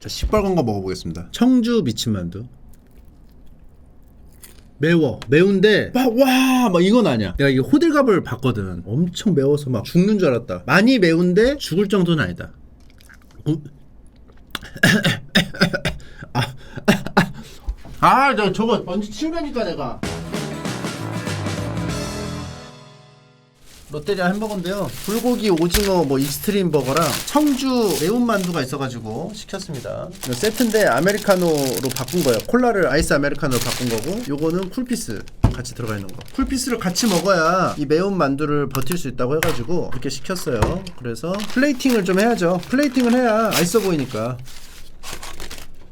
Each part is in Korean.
자, 시뻘건 거 먹어보겠습니다. 청주 미친만두. 매워. 매운데 막 와, 막 이건 아니야. 내가 이게 호들갑을 봤거든. 엄청 매워서 막 죽는 줄 알았다. 많이 매운데 죽을 정도는 아니다. 어? 아, 아, 나 저거 먼저 치우라니까 내가. 롯데리아 햄버거인데요. 불고기 오징어 뭐 익스트림 버거랑 청주 매운 만두가 있어가지고 시켰습니다. 세트인데 아메리카노로 바꾼 거예요. 콜라를 아이스 아메리카노로 바꾼 거고, 요거는 쿨피스 같이 들어가 있는 거. 쿨피스를 같이 먹어야 이 매운 만두를 버틸 수 있다고 해가지고 이렇게 시켰어요. 그래서 플레이팅을 좀 해야죠. 플레이팅을 해야 맛있어 보이니까.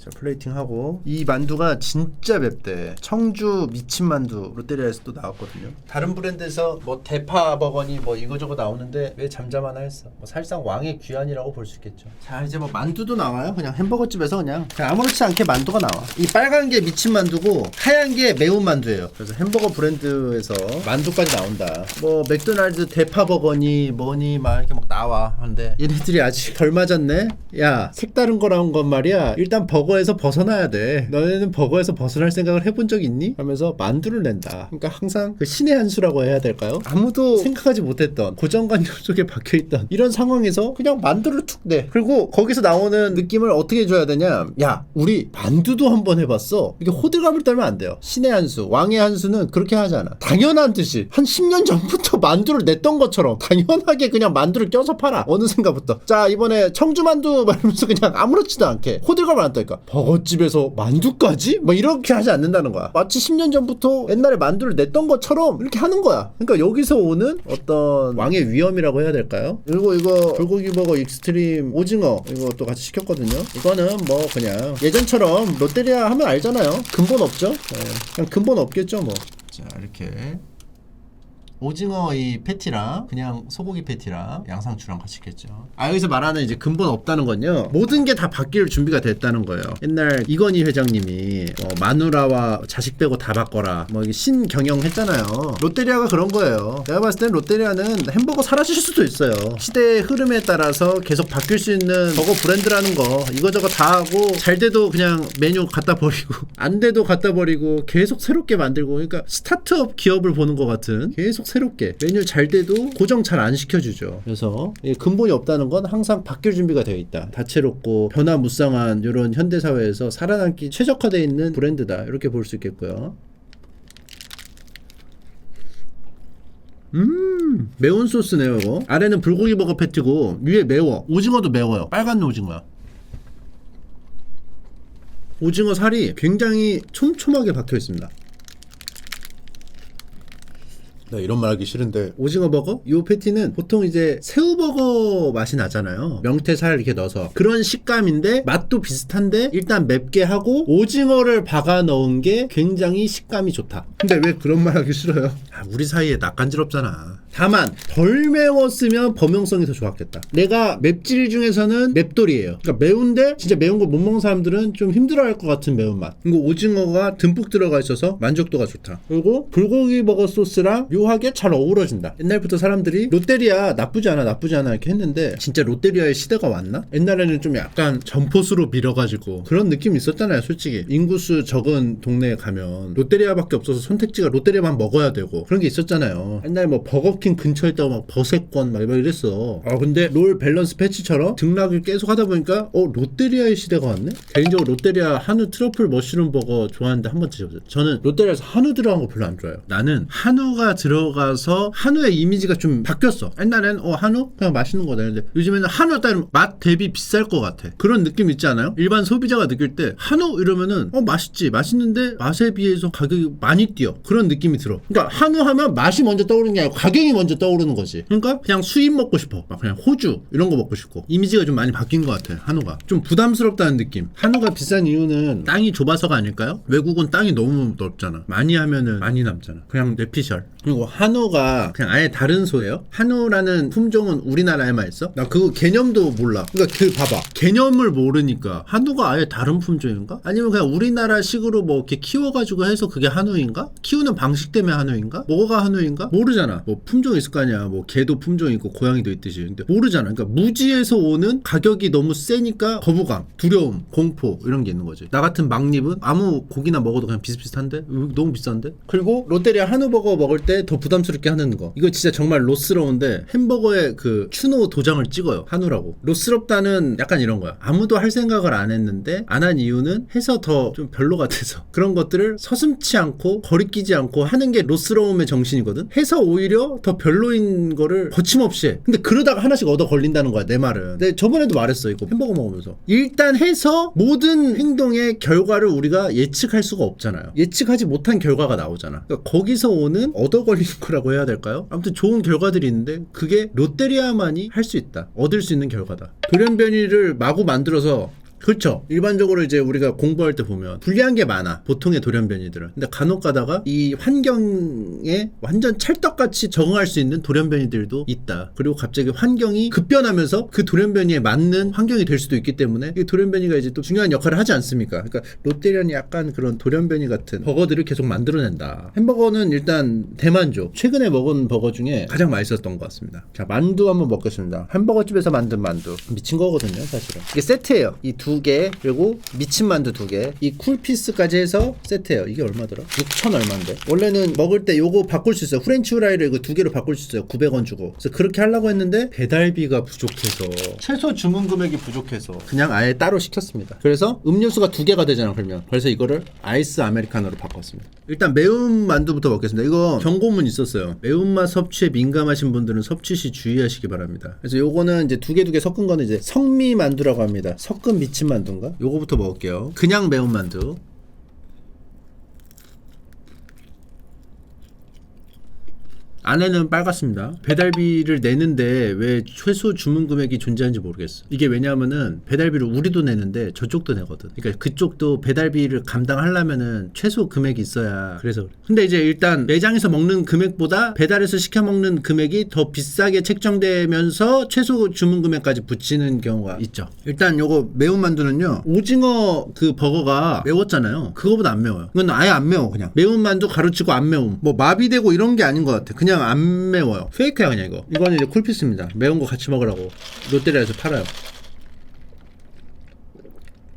자, 플레이팅 하고 이 만두가 진짜 맵대. 청주 미친 만두 롯데리아에서 또 나왔거든요. 다른 브랜드에서 뭐 대파 버거니 뭐 이거저거 나오는데 왜 잠잠하나 했어. 뭐 사실상 왕의 귀환이라고 볼 수 있겠죠. 자 이제 뭐 만두도 나와요. 그냥 햄버거 집에서 그냥, 그냥 아무렇지 않게 만두가 나와. 이 빨간 게 미친 만두고 하얀 게 매운 만두예요. 그래서 햄버거 브랜드에서 만두까지 나온다. 뭐 맥도날드 대파 버거니 뭐니 막 이렇게 막 나와 하는데 얘네들이 아직 덜 맞았네. 야 색다른 거라는 건 말이야. 일단 버거 에서 벗어나야 돼. 너네는 버거에서 벗어날 생각을 해본 적 있니? 하면서 만두를 낸다. 그러니까 항상 그 신의 한 수라고 해야 될까요? 아무도 생각하지 못했던 고정관념 속에 박혀있던 이런 상황에서 그냥 만두를 툭 내. 그리고 거기서 나오는 느낌을 어떻게 줘야 되냐? 야, 우리 만두도 한번 해봤어. 이게 호들갑을 떨면 안 돼요. 신의 한 수, 왕의 한 수는 그렇게 하지 않아. 당연한 듯이 한 10년 전부터 만두를 냈던 것처럼 당연하게 그냥 만두를 껴서 팔아. 어느 순간부터. 자, 이번에 청주 만두 말하면서 그냥 아무렇지도 않게 호들갑을 안 떠니까 버거집에서 만두까지? 뭐 이렇게 하지 않는다는 거야. 마치 10년 전부터 옛날에 만두를 냈던 것처럼 이렇게 하는 거야. 그러니까 여기서 오는 어떤 왕의 위험이라고 해야 될까요? 그리고 이거 불고기 버거 익스트림 오징어 이거 또 같이 시켰거든요. 이거는 뭐 그냥 예전처럼 롯데리아 하면 알잖아요. 근본 없죠? 네, 그냥 근본 없겠죠 뭐. 자 이렇게 오징어 이 패티랑 그냥 소고기 패티랑 양상추랑 같이 시켰죠. 아 여기서 말하는 이제 근본 없다는 건요. 모든 게 다 바뀔 준비가 됐다는 거예요. 옛날 이건희 회장님이 뭐 마누라와 자식 빼고 다 바꿔라. 뭐 이게 신경영 했잖아요. 롯데리아가 그런 거예요. 내가 봤을 땐 롯데리아는 햄버거 사라질 수도 있어요. 시대의 흐름에 따라서 계속 바뀔 수 있는 버거 브랜드라는 거 이거저거 다 하고 잘 돼도 그냥 메뉴 갖다 버리고 안 돼도 갖다 버리고 계속 새롭게 만들고 그러니까 스타트업 기업을 보는 것 같은 계속 새롭게 메뉴 잘 돼도 고정 잘 안 시켜주죠. 그래서 이 근본이 없다는 건 항상 바뀔 준비가 되어 있다. 다채롭고 변화무쌍한 이런 현대 사회에서 살아남기 최적화되어 있는 브랜드다. 이렇게 볼 수 있겠고요. 음 매운 소스네요 이거 아래는 불고기 버거 패티고 위에 매워 오징어도 매워요 빨간 오징어야 오징어 살이 굉장히 촘촘하게 박혀 있습니다 나 이런 말 하기 싫은데. 오징어 버거? 이 패티는 보통 이제 새우 버거 맛이 나잖아요. 명태살 이렇게 넣어서. 그런 식감인데 맛도 비슷한데 일단 맵게 하고 오징어를 박아 넣은 게 굉장히 식감이 좋다. 근데 왜 그런 말 하기 싫어요? 아, 우리 사이에 낯간지럽잖아 다만 덜 매웠으면 범용성이 더 좋았겠다. 내가 맵찔 중에서는 맵돌이에요. 그러니까 매운데 진짜 매운 거 못 먹는 사람들은 좀 힘들어할 것 같은 매운맛. 그리고 오징어가 듬뿍 들어가 있어서 만족도가 좋다. 그리고 불고기 버거 소스랑 묘하게 잘 어우러진다. 옛날부터 사람들이 롯데리아 나쁘지 않아 나쁘지 않아 이렇게 했는데 진짜 롯데리아의 시대가 왔나? 옛날에는 좀 약간 점포수로 밀어가지고 그런 느낌 있었잖아요 솔직히. 인구수 적은 동네에 가면 롯데리아밖에 없어서 선택지가 롯데리아만 먹어야 되고 그런 게 있었잖아요. 옛날에 뭐 버거킹 근처에 있다고 막 버세권 막 이랬어. 아 근데 롤 밸런스 패치처럼 등락을 계속 하다 보니까 어 롯데리아의 시대가 왔네? 개인적으로 롯데리아 한우 트러플 머쉬룸 버거 좋아하는데 한번 드셔보세요. 저는 롯데리아에서 한우 들어간 거 별로 안 좋아해요. 나는 한우가 들어가서 한우의 이미지가 좀 바뀌었어. 옛날엔 어 한우? 그냥 맛있는 거다 근데 요즘에는 한우 따르면 맛 대비 비쌀 것 같아. 그런 느낌 있지 않아요? 일반 소비자가 느낄 때 한우 이러면은 어 맛있지. 맛있는데 맛에 비해서 가격이 많이 뛰어. 그런 느낌이 들어. 그러니까 한우 하면 맛이 먼저 떠오르는 게 아니고 가격이 먼저 떠오르는 거지. 그러니까 그냥 수입 먹고 싶어. 막 그냥 호주 이런 거 먹고 싶고. 이미지가 좀 많이 바뀐 것 같아 한우가. 좀 부담스럽다는 느낌. 한우가 비싼 이유는 땅이 좁아서가 아닐까요? 외국은 땅이 너무 넓잖아. 많이 하면은 많이 남잖아. 그냥 내피셜 그리고 한우가 그냥 아예 다른 소예요? 한우라는 품종은 우리나라에만 있어? 나그 개념도 몰라. 그러니까 그 봐봐. 개념을 모르니까 한우가 아예 다른 품종인가? 아니면 그냥 우리나라식으로 뭐 이렇게 키워가지고 해서 그게 한우인가? 키우는 방식 때문에 한우인가? 뭐가 한우인가? 모르잖아. 뭐 품종 있을 거 아니야. 뭐 개도 품종 있고 고양이도 있듯이. 근데 모르잖아. 그러니까 무지에서 오는 가격이 너무 세니까 거부감, 두려움, 공포 이런 게 있는 거지. 나 같은 막립은 아무 고기나 먹어도 그냥 비슷비슷한데 으, 너무 비싼데. 그리고 롯데리아 한우버거 먹을 때더 부담스럽게 하는 거. 이거 진짜 정말 로스러운데 햄버거에 그 추노 도장을 찍어요. 한우라고. 로스럽다는 약간 이런 거야. 아무도 할 생각을 안 했는데 안 한 이유는 해서 더 좀 별로 같아서 그런 것들을 서슴치 않고 거리끼지 않고 하는 게 로스러움의 정신이거든. 해서 오히려 더 별로인 거를 거침없이 해. 근데 그러다가 하나씩 얻어 걸린다는 거야 내 말은. 근데 저번에도 말했어 이거 햄버거 먹으면서 일단 해서 모든 행동의 결과를 우리가 예측할 수가 없잖아요. 예측하지 못한 결과가 나오잖아. 그러니까 거기서 오는 얻어 걸리는 거라고 해야 될까요? 아무튼 좋은 결과들이 있는데 그게 롯데리아만이 할 수 있다. 얻을 수 있는 결과다. 돌연변이를 마구 만들어서 그렇죠. 일반적으로 이제 우리가 공부할 때 보면 불리한 게 많아. 보통의 돌연변이들은. 근데 간혹 가다가 이 환경에 완전 찰떡같이 적응할 수 있는 돌연변이들도 있다. 그리고 갑자기 환경이 급변하면서 그 돌연변이에 맞는 환경이 될 수도 있기 때문에 이 돌연변이가 이제 또 중요한 역할을 하지 않습니까? 그러니까 롯데리아는 약간 그런 돌연변이 같은 버거들을 계속 만들어낸다. 햄버거는 일단 대만족. 최근에 먹은 버거 중에 가장 맛있었던 것 같습니다. 자, 만두 한번 먹겠습니다. 햄버거 집에서 만든 만두. 미친 거거든요, 사실은. 이게 세트예요. 이두 개, 그리고 미친 만두 두 개, 이 쿨피스까지 해서 세트예요. 이게 얼마더라? 6천 얼마인데. 원래는 먹을 때 요거 바꿀 수 있어요. 프렌치 후라이를 이거 두 개로 바꿀 수 있어요. 900원 주고. 그래서 그렇게 하려고 했는데 배달비가 부족해서 최소 주문 금액이 부족해서 그냥 아예 따로 시켰습니다. 그래서 음료수가 두 개가 되잖아, 그러면. 그래서 이거를 아이스 아메리카노로 바꿨습니다. 일단 매운 만두부터 먹겠습니다. 이거 경고문 있었어요. 매운맛 섭취에 민감하신 분들은 섭취 시 주의하시기 바랍니다. 그래서 요거는 이제 두 개 두 개 섞은 거는 이제 성미 만두라고 합니다. 섞은 미친 만두인가? 요거부터 먹을게요. 그냥 매운 만두. 안에는 빨갛습니다. 배달비를 내는데 왜 최소 주문 금액이 존재하는지 모르겠어. 이게 왜냐하면은 배달비를 우리도 내는데 저쪽도 내거든. 그러니까 그쪽도 배달비를 감당하려면은 최소 금액이 있어야 그래서 그래. 근데 이제 일단 매장에서 먹는 금액보다 배달해서 시켜 먹는 금액이 더 비싸게 책정되면서 최소 주문 금액까지 붙이는 경우가 있죠. 일단 요거 매운 만두는요. 오징어 그 버거가 매웠잖아요. 그거보다 안 매워요. 이건 아예 안 매워 그냥. 매운 만두 가루치고 안 매움. 뭐 마비되고 이런 게 아닌 것 같아. 그냥 안 매워요. 페이크야 그냥 이거. 이거는 이제 쿨피스입니다. 매운 거 같이 먹으라고 롯데리아에서 팔아요.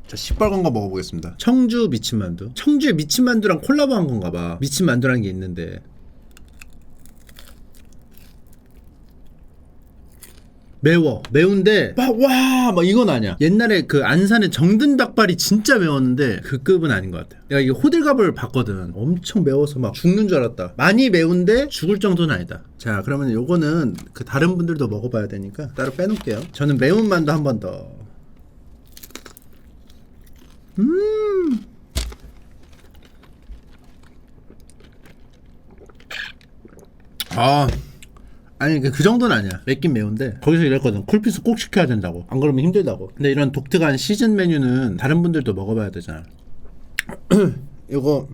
자, 시뻘건 거 먹어보겠습니다. 청주 미친만두. 청주의 미친만두랑 콜라보한 건가 봐. 미친만두라는 게 있는데. 매워. 매운데, 막, 와! 막 이건 아니야. 옛날에 그 안산의 정든 닭발이 진짜 매웠는데, 그 급은 아닌 것 같아요. 내가 이게 호들갑을 봤거든. 엄청 매워서 막 죽는 줄 알았다. 많이 매운데 죽을 정도는 아니다. 자, 그러면 요거는 그 다른 분들도 먹어봐야 되니까 따로 빼놓을게요. 저는 매운만두 한 번 더. 아 아니 그, 그 정도는 아니야. 맵긴 매운데. 거기서 이랬거든. 쿨피스 꼭 시켜야 된다고. 안 그러면 힘들다고. 근데 이런 독특한 시즌 메뉴는 다른 분들도 먹어봐야 되잖아. 이거.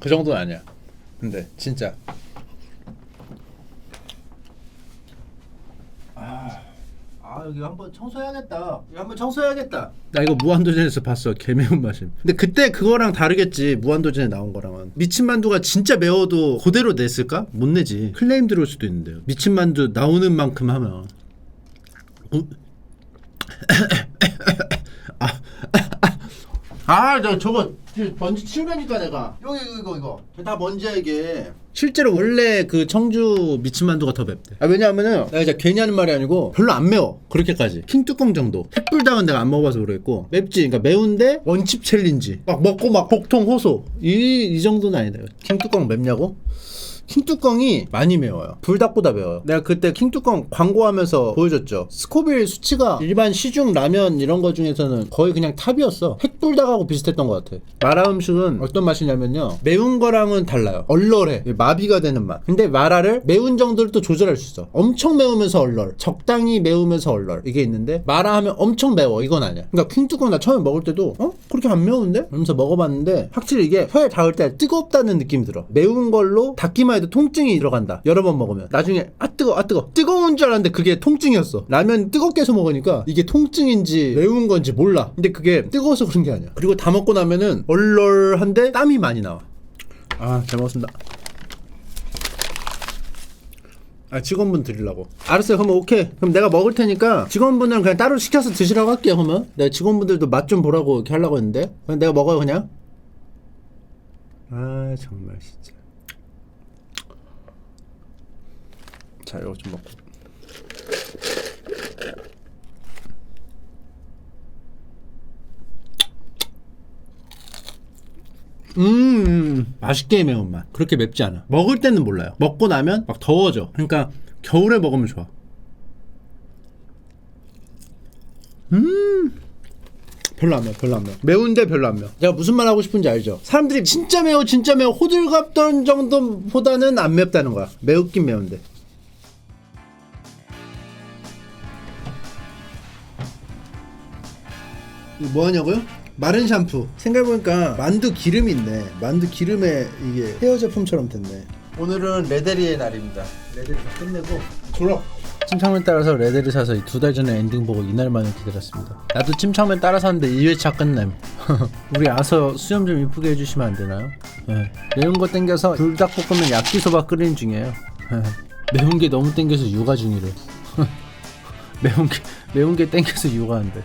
그 정도는 아니야. 근데 진짜 아 여기 한번 청소해야겠다. 여기 한번 청소해야겠다. 나 이거 무한도전에서 봤어. 개 매운 맛임. 근데 그때 그거랑 다르겠지. 무한도전에 나온 거랑은. 미친 만두가 진짜 매워도 그대로 냈을까? 못 내지. 클레임 들어올 수도 있는데요. 미친 만두 나오는 만큼 하면. 어? 아, 저 저거 먼지 치우라니까 내가. 여기 이거 이거. 다 먼지야 이게. 실제로 원래 그 청주 미친만두가 더 맵대. 아 왜냐하면은 내가 이제 괜히 하는 말이 아니고 별로 안 매워. 그렇게까지. 킹 뚜껑 정도. 햇불닭은 내가 안 먹어봐서 그랬고 맵지. 그러니까 매운데 원칩 챌린지. 막 먹고 막 복통 호소. 이 이 정도는 아니다. 킹 뚜껑 맵냐고? 킹뚜껑이 많이 매워요. 불닭보다 매워요. 내가 그때 킹뚜껑 광고하면서 보여줬죠. 스코빌 수치가 일반 시중 라면 이런 거 중에서는 거의 그냥 탑이었어. 핵불닭하고 비슷했던 것 같아. 마라 음식은 어떤 맛이냐면요. 매운 거랑은 달라요. 얼얼해. 마비가 되는 맛. 근데 마라를 매운 정도를 또 조절할 수 있어. 엄청 매우면서 얼얼. 적당히 매우면서 얼얼. 이게 있는데 마라 하면 엄청 매워. 이건 아니야. 그러니까 킹뚜껑 나 처음에 먹을 때도 어? 그렇게 안 매운데? 이러면서 먹어봤는데 확실히 이게 혀에 닿을 때 뜨겁다는 느낌이 들어. 매운 걸로 닿기만 해도 통증이 들어간다. 여러 번 먹으면 나중에 아 뜨거 아 뜨거 뜨거운 줄 알았는데 그게 통증이었어. 라면 뜨겁게 해서 먹으니까 이게 통증인지 매운 건지 몰라. 근데 그게 뜨거워서 그런 게 아니야. 그리고 다 먹고 나면은 얼얼한데 땀이 많이 나와. 아 잘 먹었습니다. 아 직원분 드리려고 알았어요 그러면 오케이 그럼 내가 먹을 테니까 직원분들은 그냥 따로 시켜서 드시라고 할게요 그러면 내가 직원분들도 맛 좀 보라고 이렇게 하려고 했는데 그냥 내가 먹어요 그냥 아 정말 진짜 자 이거 좀 먹고. 음 맛있게 매운맛. 그렇게 맵지 않아. 먹을 때는 몰라요. 먹고 나면 막 더워져. 그러니까 겨울에 먹으면 좋아. 음. 별로 안 매워 별로 안 매워. 매운데 별로 안 매워. 제가 무슨 말 하고 싶은지 알죠? 사람들이 진짜 매워 진짜 매워. 호들갑 던 정도보다는 안 맵다는 거야. 매웠긴 매운데 이거 뭐 하냐고요? 마른 샴푸. 생각해보니까 만두 기름이 있네. 만두 기름에 이게 헤어 제품처럼 됐네. 오늘은 레데리의 날입니다. 레데리 다 끝내고 졸업! 찜창맨 따라서 레데리 사서 두 달 전에 엔딩 보고 이날만을 기다렸습니다. 나도 찜창맨 따라 샀는데 2회차 끝냄. 우리 아서 수염 좀 이쁘게 해주시면 안 되나요? 네. 매운 거 땡겨서 불닭볶음면 야끼소바 끓이는 중이에요. 매운 게 너무 땡겨서 육아 중이래. 매운 게 매운 게 땡겨서 육아한대